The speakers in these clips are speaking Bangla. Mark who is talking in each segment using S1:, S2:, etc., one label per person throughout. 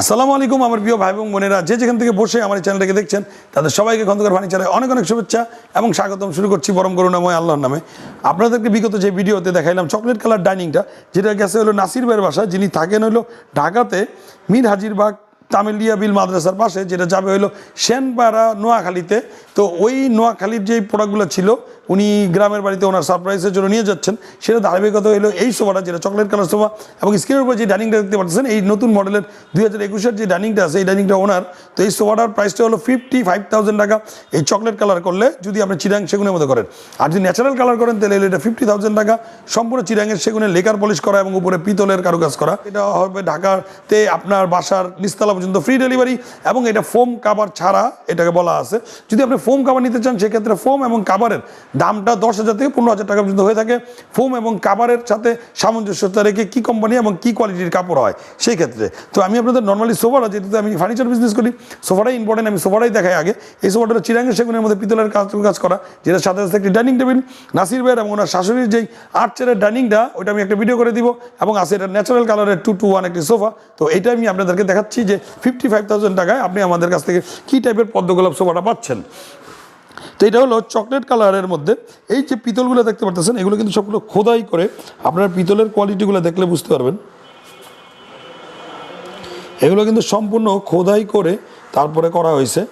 S1: আসসালামু আলাইকুম, আমার প্রিয় ভাই এবং বোনেরা। যে যেখান থেকে বসে আমার এই চ্যানেলটাকে দেখছেন, তাদের সবাইকে খন্দকার ফার্নিচারে অনেক অনেক শুভেচ্ছা এবং স্বাগতম। শুরু করছি পরম করুণাময় আল্লাহর নামে। আপনাদেরকে বিগত যে ভিডিওতে দেখাইলাম চকলেট কালার ডাইনিংটা, যেটা গেছে হলো নাসির ভাইয়ের বাসা যিনি থাকেন হলো ঢাকাতে, মীর হাজিরবাগ তামিলিয়া বিল মাদ্রাসার পাশে, যেটা যাবে হলো সেনপাড়া নোয়াখালীতে। তো ওই নোয়াখালীর যেই প্রোডাক্টগুলো ছিল, উনি গ্রামের বাড়িতে ওনার সারপ্রাইজের জন্য নিয়ে যাচ্ছেন। সেটা ধারাবাহিকতা হলো এই সোফাটা, যেটা চকলেট কালার সোফা এবং স্ক্রিনের উপর যে ডাইনিংটা দেখতে পাচ্ছেন, এই নতুন মডেলের দুই হাজার একুশের যে ডাইনিংটা আছে, এই ডাইনিংটা ওনার। তো এই সোফাটার প্রাইসটা হলো ফিফটি ফাইভ থাউজেন্ড টাকা। এই চকলেট কালার করলে যদি আপনি চিরাং সেগুনের মতো করেন। আর যদি ন্যাচারাল কালার করেন, তাহলে এটা ফিফটি থাউজেন্ড টাকা। সম্পূর্ণ চিরাঙের সেগুনে লেকার পলিশ করা এবং উপরে পিতলের কারুকাজ করা। এটা হবে ঢাকাতে আপনার বাসার নিস্তালা পর্যন্ত ফ্রি ডেলিভারি এবং এটা ফোম কাভার ছাড়া এটাকে বলা আছে। যদি আপনি ফোম কাভার নিতে চান, সেক্ষেত্রে ফোম এবং কাভারের দামটা দশ হাজার থেকে পনেরো হাজার টাকা পর্যন্ত হয়ে থাকে। ফোম এবং কাভারের সাথে সামঞ্জস্যতা রেখে কী কোম্পানি এবং কী কোয়ালিটির কাপড় হয়, সেই ক্ষেত্রে। তো আমি আপনাদের নর্মালি সোফাটা যেহেতু আমি ফার্নিচার বিজনেস করি সোফাটাই ইম্পর্টেন্ট আমি সোফাটাই দেখাই আগে। এই সোফাটা চিরাঙ্গের সেগুনের মধ্যে পিতলের কাজ কাজ করা, যেটা সাথে সাথে একটি ডাইনিং টেবিল নাসির ভাইয়ের এবং ওনার শাশুড়ির যেই আর্চের ডাইনিংটা ওইটা আমি একটা ভিডিও করে দিব। এবং আছে এটা ন্যাচারাল কালারের টু টু ওয়ান একটি সোফা তো এটা আমি আপনাদেরকে দেখাচ্ছি যে ফিফটি ফাইভ থাউজেন্ড টাকায় আপনি আমাদের কাছ থেকে কী টাইপের পদ্মগোলাপ সোফাটা পাচ্ছেন? তো এটা হলো চকলেট কালারের মধ্যে। এই যে পিতলগুলো দেখতে পারতেছেন, এগুলো কিন্তু সবগুলো খোদাই করে। আপনার পিতলের কোয়ালিটিগুলো দেখলে বুঝতে পারবেন। এগুলো কিন্তু সম্পূর্ণ খোদাই করে তারপরে করা হয়েছে।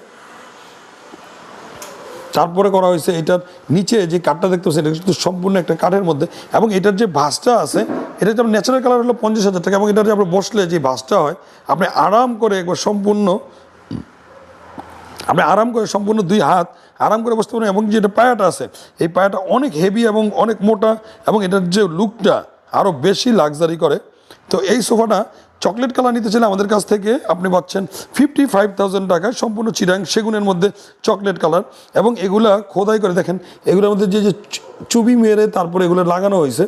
S1: তারপরে করা হয়েছে এটার নিচে যে কাঠটা দেখতে পাচ্ছেন, এটা কিন্তু সম্পূর্ণ একটা কাঠের মধ্যে এবং এটার যে ভাসটা আছে, এটা যেমন ন্যাচারাল কালার হলো পঞ্চাশ হাজার টাকা এবং এটার যে আপনার বসলে যে ভাসটা হয়, আপনি আরাম করে একবার সম্পূর্ণ, আপনি আরাম করে সম্পূর্ণ দুই হাত আরাম করে বসতে পারেন এবং যে এটা পায়াটা আছে, এই পায়াটা অনেক হেভি এবং অনেক মোটা এবং এটার যে লুকটা আরও বেশি লাক্সারি করে। তো এই সোফাটা চকলেট কালার নিতে চাইলে আমাদের কাছ থেকে আপনি পাচ্ছেন ফিফটি ফাইভ থাউজেন্ড টাকায় সম্পূর্ণ চিরাং সেগুনের মধ্যে চকলেট কালার এবং এগুলা খোদাই করে দেখেন, এগুলোর মধ্যে যে যে চুবি মেরে তারপরে এগুলো লাগানো হয়েছে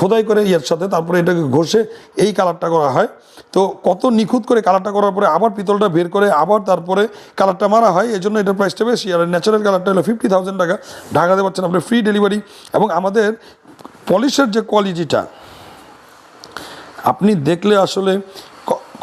S1: খোদাই করে ইয়ের সাথে তারপরে এটাকে ঘষে এই কালারটা করা হয়। তো কত নিখুঁত করে কালারটা করার পরে আবার পিতলটা বের করে আবার তারপরে কালারটা মারা হয় এই জন্য এটার প্রাইসটা বেশি। আর ন্যাচারাল কালারটা হলো ফিফটি থাউজেন্ড টাকা। ঢাকাতে পাচ্ছেন আপনি ফ্রি ডেলিভারি এবং আমাদের পলিশের যে কোয়ালিটিটা আপনি দেখলে আসলে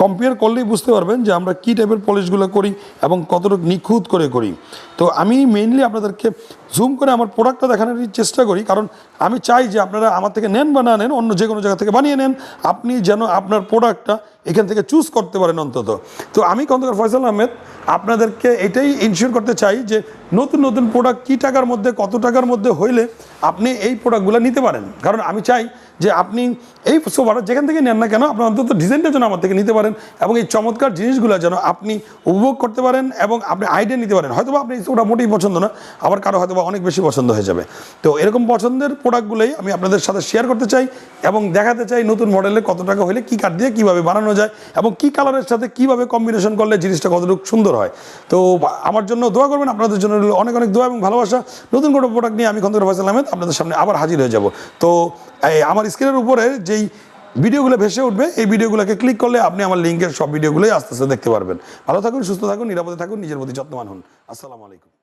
S1: কম্পেয়ার করলেই বুঝতে পারবেন যে আমরা কী টাইপের পলিশগুলো করি এবং কতটুকু নিখুঁত করে করি। তো আমি মেইনলি আপনাদেরকে জুম করে আমার প্রোডাক্টটা দেখানোর চেষ্টা করি, কারণ আমি চাই যে আপনারা আমার থেকে নেন বা না নেন, অন্য যে কোনো জায়গা থেকে বানিয়ে নেন। আপনি যেন আপনার প্রোডাক্টটা এখান থেকে চুজ করতে পারেন অন্তত। তো আমি খন্দকার ফয়সাল আহমেদ, আপনাদেরকে এটাই ইনশিওর করতে চাই যে নতুন নতুন প্রোডাক্ট কী টাকার মধ্যে, কত টাকার মধ্যে হইলে আপনি এই প্রোডাক্টগুলো নিতে পারেন। কারণ আমি চাই যে আপনি এই সোফাটা যেখান থেকে নেন না কেন, আপনার অন্তত ডিজাইনটা যেন আমার থেকে নিতে পারেন এবং এই চমৎকার জিনিসগুলো যেন আপনি উপভোগ করতে পারেন এবং আপনি আইডিয়া নিতে পারেন। হয়তো আপনি এই সোফাটা মোটেই পছন্দ না, আবার কারও হয়তো বা অনেক বেশি পছন্দ হয়ে যাবে। তো এরকম পছন্দের প্রোডাক্টগুলোই আমি আপনাদের সাথে শেয়ার করতে চাই এবং দেখাতে চাই নতুন মডেলে কত টাকা হলে কী কাঠ দিয়ে, কীভাবে বানানো যায় এবং কী কালারের সাথে কীভাবে কম্বিনেশন করলে জিনিসটা কতটুকু সুন্দর হয়। তো আমার জন্য দোয়া করবেন, আপনাদের জন্য অনেক অনেক দোয়া এবং ভালোবাসা। নতুন কোনো প্রোডাক্ট নিয়ে আমি খন্দকার ফয়সাল আহমেদ আপনাদের সামনে আবার হাজির হয়ে যাব। তো আমার স্ক্রিনের উপরে যেই ভিডিওগুলো ভেসে উঠবে, এই ভিডিওগুলোকে ক্লিক করলে আপনি আমার লিঙ্কের সব ভিডিওগুলোই আস্তে আস্তে দেখতে পারবেন। ভালো থাকুন, সুস্থ থাকুন, নিরাপদে থাকুন, নিজের প্রতি যত্নবান হন। আসসালামু আলাইকুম।